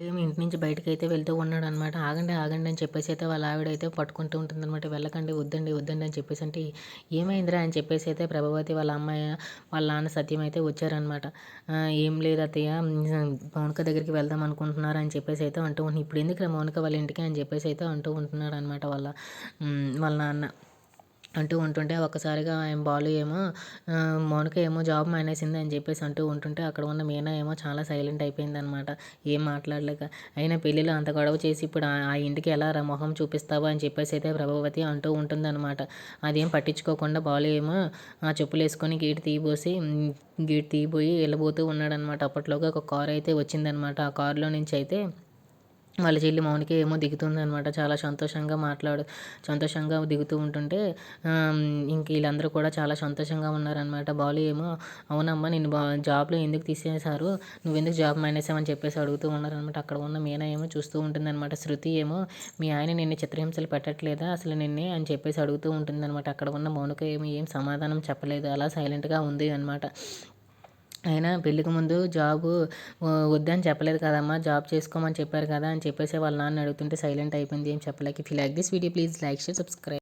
ఏమి ఇంటి నుంచి బయటకైతే వెళ్తూ ఉన్నాడనమాట. ఆగండి, ఆగండి అని చెప్పేసి అయితే వాళ్ళ ఆవిడ అయితే పట్టుకుంటూ ఉంటుంది అనమాట వెళ్ళకండి, వద్దండి, వద్దండి అని చెప్పేసి అంటే, ఏమైందిరా అని చెప్పేసి అయితే ప్రభావతి వాళ్ళ అమ్మాయి వాళ్ళ నాన్న సత్యం అయితే వచ్చారనమాట. ఏం లేదు అత్తయ్య మౌనిక దగ్గరికి వెళ్దాం అనుకుంటున్నారు అని చెప్పేసి అయితే అంటూ ఇప్పుడు ఇప్పుడు ఎందుకురా మౌనిక వాళ్ళ ఇంటికి అని చెప్పేసి అయితే అంటూ ఉంటున్నాడు అనమాట వాళ్ళ వాళ్ళ నాన్న. అంటూ ఉంటుంటే ఒక్కసారిగా ఆయన బాలు ఏమో మౌనిక ఏమో జాబ్ మానేసింది అని చెప్పేసి అంటూ ఉంటుంటే అక్కడ ఉన్న మీనా ఏమో చాలా సైలెంట్ అయిపోయిందనమాట. ఏం మాట్లాడలేక అయినా పెళ్ళిలో అంత గొడవ చేసి ఇప్పుడు ఆ ఇంటికి ఎలా రా మొహం చూపిస్తావా అని చెప్పేసి అయితే ప్రభావతి అంటూ ఉంటుందన్నమాట. అదేం పట్టించుకోకుండా బాలు ఏమో ఆ చెప్పులు వేసుకొని గేటు తీయబోసి గేటు తీయబోయి వెళ్ళబోతూ ఉన్నాడనమాట. అప్పట్లోగా ఒక కారు అయితే వచ్చిందనమాట. ఆ కారులో నుంచి అయితే వాళ్ళ చెల్లి మౌనిక ఏమో దిగుతుందనమాట. చాలా సంతోషంగా మాట్లాడు సంతోషంగా దిగుతూ ఉంటుంటే ఇంక వీళ్ళందరూ కూడా చాలా సంతోషంగా ఉన్నారనమాట. బాలు ఏమో అవునమ్మా నేను బా జాబ్‌లో ఎందుకు తీసేశారు? నువ్వెందుకు జాబ్ మానేసామని చెప్పేసి అడుగుతూ ఉన్నారనమాట. అక్కడ ఉన్న మీనా ఏమో చూస్తూ ఉంటుందనమాట. శృతి ఏమో మీ ఆయన నిన్ను చిత్రహింసలు పెట్టట్లేదా అసలు నిన్నే అని చెప్పేసి అడుగుతూ ఉంటుందనమాట. అక్కడ ఉన్న మౌనిక ఏమో ఏం సమాధానం చెప్పలేదు. అలా సైలెంట్‌గా ఉంది అనమాట. అయినా పెళ్ళికి ముందు జాబు వద్దని చెప్పలేదు కదమ్మా! జాబ్ చేసుకోమని చెప్పారు కదా! అని చెప్పేసి వాళ్ళ నాన్న అడుగుతుంటే సైలెంట్ అయిపోయింది. ఏం చెప్పలేక. If you like this video please like, share, subscribe.